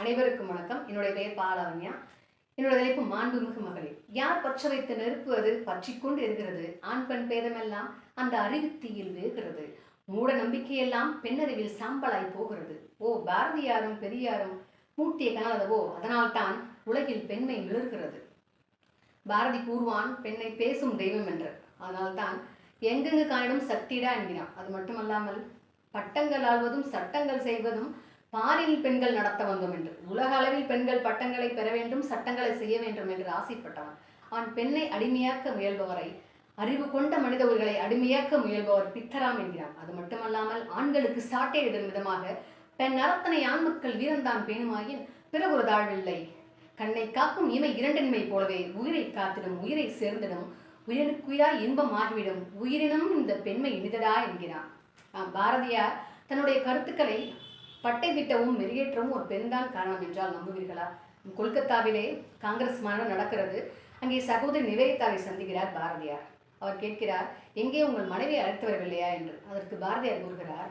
அனைவருக்கும் வணக்கம். என்னுடைய பெயர் பாலாவண்யா. என்னுடைய தலைப்பு மாண்புமிகு மகளிர். யார் பற்ற வைத்த நெருப்பு அது பற்றிக்கொண்டு இருக்கிறது ஆண் பெண் பேதமெல்லாம் அந்த அறிவுத்தியில் வேகிறது. மூட நம்பிக்கையெல்லாம் பெண்ணறிவில் சாம்பலாய் போகிறது. ஓ பாரதியாரும் பெரியாரும் மூட்டிய கனலதவோ அதனால்தான் உலகில் பெண்மை மிளர்கிறது. பாரதி கூறுவான் பெண்ணை பேசும் தெய்வம் என்று. அதனால்தான் எங்கெங்கு காணிடும் சக்திடா என்கிறான். அது மட்டுமல்லாமல் பட்டங்கள் ஆள்வதும் சட்டங்கள் செய்வதும் பாரில் பெண்கள் நடத்த வந்தோம் என்று. உலக அளவில் பெண்கள் பட்டங்களை பெற வேண்டும் சட்டங்களை செய்ய வேண்டும் என்று ஆசைப்பட்டவன். அவன் பெண்ணை அடிமையாக்க முயல்பவரை அறிவு கொண்ட மனித உயிர்களை அடிமையாக்க முயல்பவர் பித்தராம் என்கிறான். அது மட்டுமல்லாமல் ஆண்களுக்கு சாட்டை எழுதும் விதமாக பெண் அறத்தனை ஆண் மக்கள் வீரந்தான் பேணுமாயின் பிறகு தாழ்வில்லை. கண்ணை காக்கும் இமை இரண்டின்மை போலவே உயிரை காத்திடும் உயிரை சேர்ந்திடும் உயிருக்குயிராய் இன்பம் ஆகிவிடும் உயிரினும் இந்த பெண்மை இனிதடா என்கிறான். பாரதியார் தன்னுடைய கருத்துக்களை பட்டை திட்டமும் மெருகேற்றவும் ஒரு பெண்தான் காரணம் என்றால் நம்புவீர்களா? கொல்கத்தாவிலே காங்கிரஸ் மாநாடு நடக்கிறது. அங்கே சகோதரி நிவேதிதாவை சந்திக்கிறார் பாரதியார். அவர் கேட்கிறார் எங்கே உங்கள் மனைவி அழைத்து வரவில்லையா? என்று. அதற்கு பாரதியார் கூறுகிறார்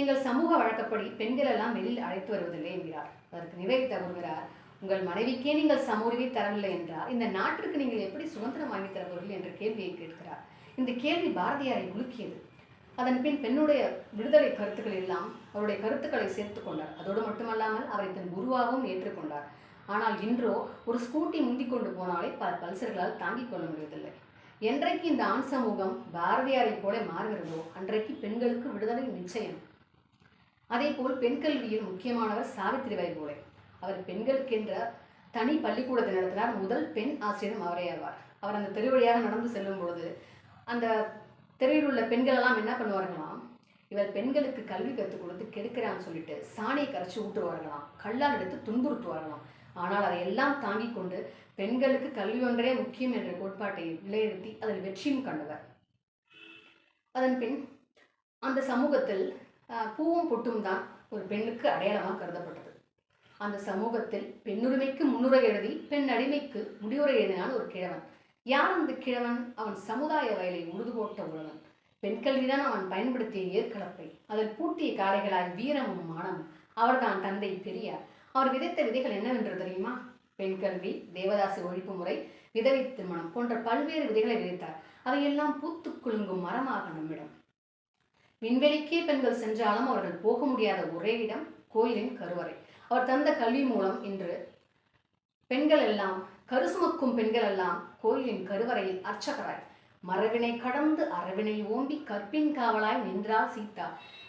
எங்கள் சமூக வழக்கப்படி பெண்கள் எல்லாம் வெளியில் அழைத்து வருவதில்லை என்கிறார். அதற்கு நிவேதிதா கூறுகிறார் உங்கள் மனைவிக்கே நீங்கள் சமூகமே தரவில்லை என்றால் இந்த நாட்டிற்கு நீங்கள் எப்படி சுதந்திரம் வாங்கி தருவீர்கள் என்ற கேள்வியை கேட்கிறார். இந்த கேள்வி பாரதியாரை உலுக்கியது. அதன் பின் பெண்ணுடைய விடுதலை கருத்துக்கள் எல்லாம் அவருடைய கருத்துக்களை சேர்த்து கொண்டார். அதோடு மட்டுமல்லாமல் அவரை தன் குருவாகவும் ஏற்றுக்கொண்டார். ஆனால் இன்றோ ஒரு ஸ்கூட்டி முந்தி கொண்டு போனாலே பல பல்சர்களால் தாங்கிக் கொள்ள முடியவில்லை. என்றைக்கு இந்த ஆண் சமூகம் பாரதியாரை போல மாறுகிறதோ அன்றைக்கு பெண்களுக்கு விடுதலை நிச்சயம். அதேபோல் பெண் கல்வியில் முக்கியமானவர் சாவித்திரிபாய் போலே. அவர் பெண்களுக்கென்ற தனி பள்ளிக்கூடத்தை நடத்தினார். முதல் பெண் ஆசிரியரும் அவரே ஆவார். அவர் அந்த தெருவழியாக நடந்து செல்லும் பொழுது அந்த தெருவில் உள்ள பெண்கள் எல்லாம் என்ன பண்ணுவார்களாம் இவர் பெண்களுக்கு கல்வி கற்றுக் கொடுத்து கெடுக்கிறான்னு சொல்லிட்டு சாணியை கரைச்சி ஊட்டுவார்களாம். கல்லால் எடுத்து துன்புறுத்துவார்களாம். ஆனால் அதை எல்லாம் தாங்கிக் கொண்டு பெண்களுக்கு கல்வி ஒன்றே முக்கியம் என்ற கோட்பாட்டை விலைநிறுத்தி அதில் வெற்றியும் கண்டவர். அதன் பின் அந்த சமூகத்தில் ஆஹ், பூவும் பொட்டும் தான் ஒரு பெண்ணுக்கு அடையாளமாக கருதப்பட்டது. அந்த சமூகத்தில் பெண்ணுரிமைக்கு முன்னுரை எழுதி பெண் அடிமைக்கு முடிவுரை எழுதினான் ஒரு கிழவன். யார் அந்த கிழவன்? அவன் சமுதாய வயலை உழுது போட்ட உழவன். பெண் கல்விதான் அவன் பயன்படுத்திய ஏற்கலப்பை. அதில் பூட்டிய காளைகளாய் வீரமும் மானமும் அவர்தான் தந்தை பெரியார். அவர் விதைத்த விதைகள் என்னவென்று தெரியுமா? பெண் கல்வி தேவதாசி ஒழிப்பு முறை விதவை திருமணம் போன்ற பல்வேறு விதைகளை விதைத்தார். அவையெல்லாம் பூத்து குலுங்கும் மரமாக நம்மிடம். விண்வெளிக்கே பெண்கள் சென்றாலும் அவர்கள் போக முடியாத ஒரே இடம் கோயிலின் கருவறை. அவர் தந்த கல்வி மூலம் இன்று பெண்கள் எல்லாம் கருசுமக்கும் பெண்கள் எல்லாம் கோயிலின் கருவறையில் அர்ச்சகராய். மரவினை கடந்து அரவினை ஓம்பி கற்பின் காவலாய் நின்றா சீதா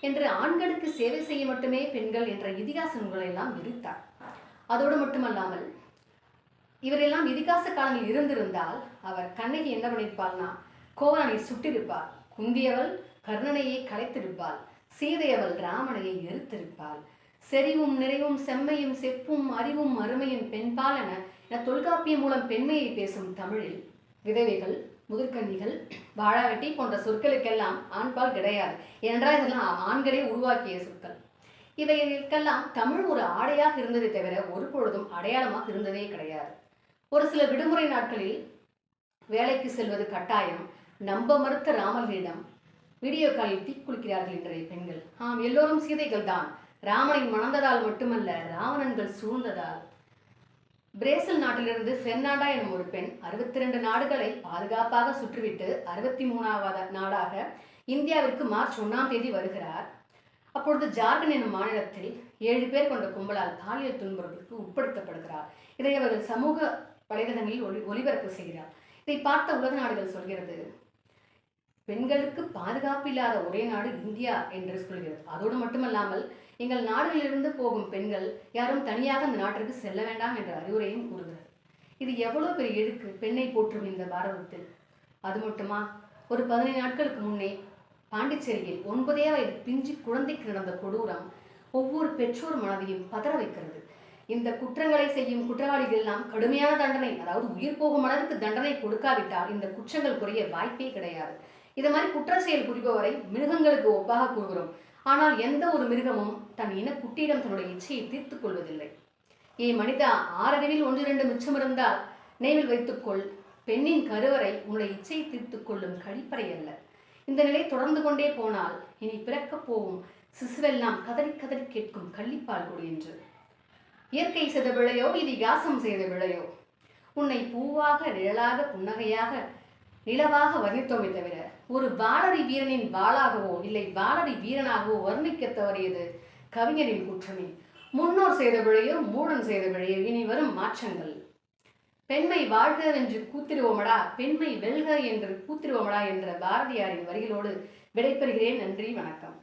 என்று ஆண்களுக்கு சேவை செய்ய மட்டுமே பெண்கள் என்ற இதிகாச நூல்களை எல்லாம் விரித்தார் அதோடு மட்டுமல்லாமல் இவரெல்லாம் இதிகாச காலங்களில் இருந்திருந்தால் அவர் கண்ணகி என்ன பண்ணியிருப்பாள்னா கோவலனை சுட்டிருப்பாள் குந்தியவள் கர்ணனையை கலைத்திருப்பாள் சீதையவள் ராமனையை எரித்திருப்பாள். செறிவும் நிறைவும் செம்மையும் செப்பும் அறிவும் அருமையும் பெண்பால் என என தொல்காப்பியம் மூலம் பெண்மையை பேசும் தமிழில். விதவைகள் முதிர்கன்னிகள் வாழாவெட்டி போன்ற சொற்களுக்கெல்லாம் ஆண்பால் கிடையாது. ஏனென்றால் இதெல்லாம் ஆண்களே உருவாக்கிய சொற்கள். இவைகளுக்கெல்லாம் தமிழ் ஒரு ஆடையாக இருந்ததை தவிர ஒரு பொழுதும் அடையாளமாக இருந்ததே கிடையாது. ஒரு சில விடுமுறை நாட்களில் வேலைக்கு செல்வது கட்டாயம். நம்ப மறுத்த ராமர்களிடம் வீடியோ காலில் தீக்குளிக்கிறார்கள் இன்றைய பெண்கள். ஆம் எல்லோரும் சீதைகள் தான் ராமனை மணந்ததால் மட்டுமல்ல ராவணன்கள் சூழ்ந்ததால். பிரேசில் நாட்டிலிருந்து பெர்னாண்டா எனும் ஒரு பெண் அறுபத்தி ரெண்டு நாடுகளை பாதுகாப்பாக சுற்றிவிட்டு அறுபத்தி மூணாவது நாடாக இந்தியாவிற்கு மார்ச் ஒன்றாம் தேதி வருகிறார். அப்பொழுது ஜார்க்கண்ட் எனும் மாநிலத்தில் ஏழு பேர் கொண்ட கும்பலால் பாலியல் துன்புறுத்தலுக்கு உட்படுத்தப்படுகிறார். இதை அவர்கள் சமூக வலைதளங்களில் ஒளி ஒளிபரப்பு செய்கிறார். இதை பார்த்த உலக நாடுகள் சொல்கிறது பெண்களுக்கு பாதுகாப்பு இல்லாத ஒரே நாடு இந்தியா என்று சொல்கிறது. அதோடு மட்டுமல்லாமல் எங்கள் நாடுகளிலிருந்து போகும் பெண்கள் யாரும் தனியாக அந்த நாட்டிற்கு செல்ல வேண்டாம் என்ற அறிவுரையும் கூறுகிறது. இது எவ்வளோ பெரிய இழுக்கு பெண்ணை போற்றும் இந்த பாரதத்தில்? அது மட்டுமா? ஒரு பதினைந்து நாட்களுக்கு முன்னே பாண்டிச்சேரியில் ஒன்பதே வயது பிஞ்சு குழந்தைக்கு நடந்த கொடூரம் ஒவ்வொரு பெற்றோர் மனதையும் பதற வைக்கிறது. இந்த குற்றங்களை செய்யும் குற்றவாளிகள் எல்லாம் கடுமையான தண்டனை அதாவது உயிர் போகும் அளவுக்கு தண்டனை கொடுக்காவிட்டால் இந்த குற்றங்கள் குறைய வாய்ப்பே கிடையாது. இது மாதிரி குற்ற செயல் புரிபவரை மிருகங்களுக்கு ஒப்பாக கூறுகிறோம். ஆனால் எந்த ஒரு மிருகமும் தன் இனக்குட்டியிடம் தன்னுடைய இச்சையை தீர்த்து கொள்வதில்லை. ஏ மனிதா ஆறறிவில் ஒன்று இரண்டு மிச்சம் இருந்தால் நினைவில் வைத்துக்கொள் பெண்ணின் கருவறை உன்னுடைய இச்சையை தீர்த்து கொள்ளும் கழிப்பறை அல்ல. இந்த நிலை தொடர்ந்து கொண்டே போனால் இனி பிறக்கப் போகும் சிசுவெல்லாம் கதறி கதறி கேட்கும் கள்ளிப்பால் கொடு என்று. இயற்கை செய்த விளையோ யாசம் செய்த விளையோ. உன்னை பூவாக நிழலாக புன்னகையாக நிலவாக வர்ணித்தோமே தவிர ஒரு வானரி வீரனின் வாளாகவோ இல்லை வானரி வீரனாகவோ வர்ணிக்க தவறியது கவிஞரின் குற்றமே. முன்னோர் செய்த விழையோ மூடன் செய்த விழையோ இனி வரும் மாற்றங்கள். பெண்மை வாழ்க என்று கூத்திடுவோமடா பெண்மை வெல்க என்று கூத்திடுவோமடா என்ற பாரதியாரின் வரிகளோடு விடைபெறுகிறேன். நன்றி வணக்கம்.